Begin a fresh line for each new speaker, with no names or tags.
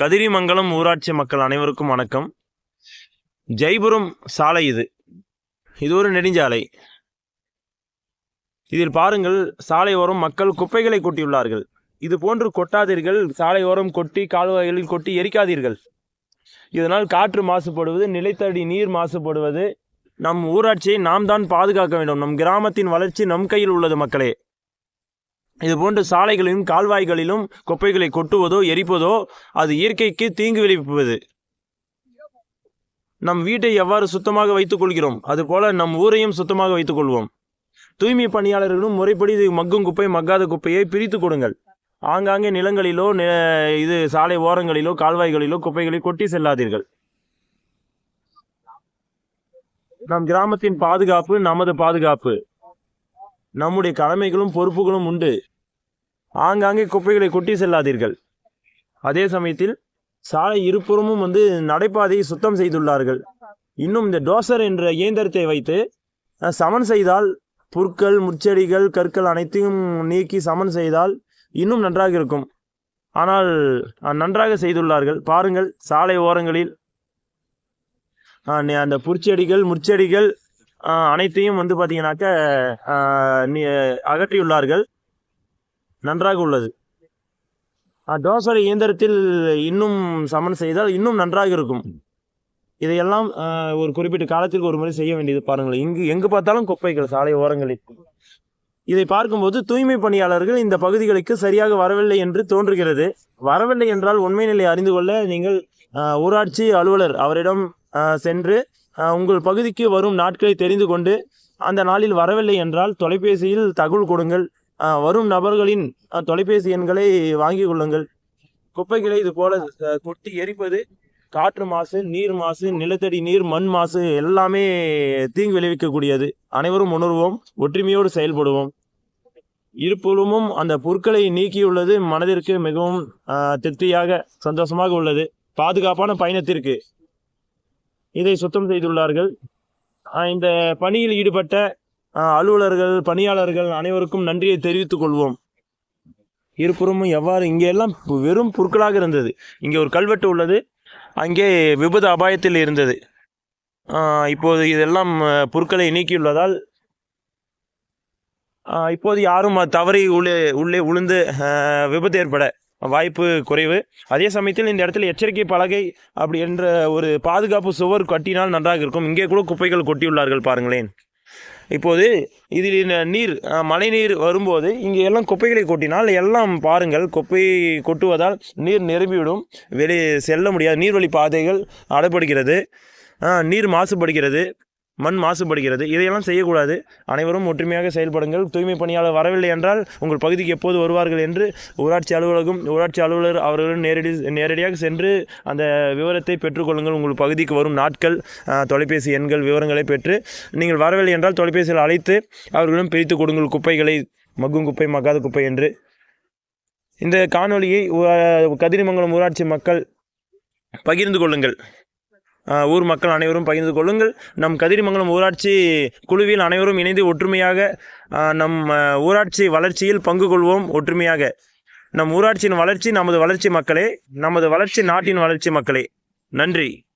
கதிரிமங்கலம் ஊராட்சி மக்கள் அனைவருக்கும் வணக்கம். ஜெய்புரம் சாலை இது. இது ஒரு நெடுஞ்சாலை. இதில் பாருங்கள் சாலையோரம் மக்கள் குப்பைகளை கொட்டியுள்ளார்கள். இது போன்று கொட்டாதீர்கள் சாலையோரம் கொட்டி கால்வாய்களில் கொட்டி எரிக்காதீர்கள். இதனால் காற்று மாசுபடுவது நிலைத்தடி நீர் மாசுபடுவது. நம் ஊராட்சியை நாம் தான் பாதுகாக்க வேண்டும். நம் கிராமத்தின் வளர்ச்சி நம் கையில் உள்ளது மக்களே. இது போன்ற சாலைகளிலும் கால்வாய்களிலும் குப்பைகளை கொட்டுவதோ எரிப்பதோ அது இயற்கைக்கு தீங்கு விளைவிப்பது. நம் வீட்டை எவ்வாறு சுத்தமாக வைத்துக் கொள்கிறோம்? அதுபோல நம் ஊரையும் சுத்தமாக வைத்துக் கொள்வோம். தூய்மை பணியாளர்களும் முறைப்படி இது மக்கும் குப்பை மக்காத குப்பையை பிரித்து கொடுங்கள். ஆங்காங்கே நிலங்களிலோ இது சாலை ஓரங்களிலோ கால்வாய்களிலோ குப்பைகளை கொட்டி செல்லாதீர்கள். நம் கிராமத்தின் பாதுகாப்பு நமது பாதுகாப்பு. நம்முடைய கடமைகளும் பொறுப்புகளும் உண்டு. ஆங்காங்கே குப்பைகளை கொட்டி செல்லாதீர்கள். அதே சமயத்தில் சாலை இருபுறமும் வந்து நடைபாதையை சுத்தம் செய்துள்ளார்கள். இன்னும் இந்த டோசர் என்ற இயந்திரத்தை வைத்து சமன் செய்தால் புற்கள் முச்செடிகள் கற்கள் அனைத்தையும் நீக்கி சமன் செய்தால் இன்னும் நன்றாக இருக்கும். ஆனால் நன்றாக செய்துள்ளார்கள். பாருங்கள் சாலை ஓரங்களில் அந்த புற்செடிகள் முற்செடிகள் அனைத்தையும் வந்து பார்த்தீங்கன்னாக்க அகற்றியுள்ளார்கள். நன்றாக உள்ளது. டோசர் இயந்திரத்தில் இன்னும் சமன் செய்தால் இன்னும் நன்றாக இருக்கும். இதையெல்லாம் ஒரு குறிப்பிட்ட காலத்திற்கு ஒரு முறை செய்ய வேண்டியது பாருங்கள் இங்கு எங்கு பார்த்தாலும் குப்பைகள் சாலை ஓரங்களில். இதை பார்க்கும்போது தூய்மை பணியாளர்கள் இந்த பகுதிகளுக்கு சரியாக வரவில்லை என்று தோன்றுகிறது. வரவில்லை என்றால் உண்மை நிலை அறிந்து கொள்ள நீங்கள் ஊராட்சி அலுவலர் அவரிடம் சென்று உங்கள் பகுதிக்கு வரும் நாட்களை தெரிந்து கொண்டு அந்த நாளில் வரவில்லை என்றால் தொலைபேசியில் தகவல் கொடுங்கள். வரும் நபர்களின் தொலைபேசி எண்களை வாங்கி கொள்ளுங்கள். குப்பைகளை இது போல கொட்டி எரிப்பது காற்று மாசு நீர் மாசு நிலத்தடி நீர் மண் மாசு எல்லாமே தீங்கு விளைவிக்கக்கூடியது. அனைவரும் உணர்வோம் ஒற்றுமையோடு செயல்படுவோம். இருப்புறமும் அந்த பொருட்களை நீக்கியுள்ளது மனதிற்கு மிகவும் திருப்தியாக சந்தோஷமாக உள்ளது. பாதுகாப்பான பயணத்திற்கு. இதை சுத்தம் செய்துள்ளார்கள். இந்த பணியில் ஈடுபட்ட அலுவலர்கள் பணியாளர்கள் அனைவருக்கும் நன்றியை தெரிவித்துக் கொள்வோம். இருபுறமும் எவ்வாறு இங்கே எல்லாம் வெறும் புற்களாக இருந்தது. இங்கே ஒரு கல்வெட்டு உள்ளது. அங்கே விபத்து அபாயத்தில் இருந்தது. இப்போது இதெல்லாம் பொருட்களை புற்களை நீக்கியுள்ளதால் இப்போது யாரும் தவறி உள்ளே உள்ளே உளுந்து விபத்து ஏற்பட வாய்ப்பு குறைவு. அதே சமயத்தில் இந்த இடத்துல எச்சரிக்கை பலகை அப்படி என்ற ஒரு பாதுகாப்பு சுவர் கட்டினால் நன்றாக இருக்கும். இங்கே கூட குப்பைகள் கொட்டியுள்ளார்கள் பாருங்களேன். இப்போது இதில் நீர் மழை நீர் வரும்போது இங்கே எல்லாம் குப்பைகளை கொட்டினால் எல்லாம் பாருங்கள் குப்பை கொட்டுவதால் நீர் நிரம்பிவிடும். வெளியே செல்ல முடியாது. நீர்வழி பாதைகள் அடைப்படுகிறது. நீர் மாசுபடுகிறது. மண் மாசுபடுகிறது. இதையெல்லாம் செய்யக்கூடாது. அனைவரும் ஒற்றுமையாக செயல்படுங்கள். தூய்மை பணியாளர் வரவில்லை என்றால் உங்கள் பகுதிக்கு எப்போது வருவார்கள் என்று ஊராட்சி அலுவலகம் ஊராட்சி அலுவலர் அவர்களும் நேரடி நேரடியாக சென்று அந்த விவரத்தை பெற்றுக்கொள்ளுங்கள். உங்கள் பகுதிக்கு வரும் நாட்கள் தொலைபேசி எண்கள் விவரங்களை பெற்று நீங்கள் வரவில்லை என்றால் தொலைபேசியில் அழைத்து அவர்களும் பிரித்து கொடுங்கள். குப்பைகளை மக்கும் குப்பை மக்காத குப்பை என்று. இந்த காணொளியை கதிரிமங்கலம் ஊராட்சி மக்கள் பகிர்ந்து கொள்ளுங்கள். ஊர் மக்கள் அனைவரும் பகிர்ந்து கொள்ளுங்கள். நம் கதிரிமங்கலம் ஊராட்சி குழுவில் அனைவரும் இணைந்து ஒற்றுமையாக நம் ஊராட்சி வளர்ச்சியில் பங்கு கொள்வோம் ஒற்றுமையாக. நம் ஊராட்சியின் வளர்ச்சி நமது வளர்ச்சி மக்களே நமது வளர்ச்சி நாட்டின் வளர்ச்சி மக்களே. நன்றி.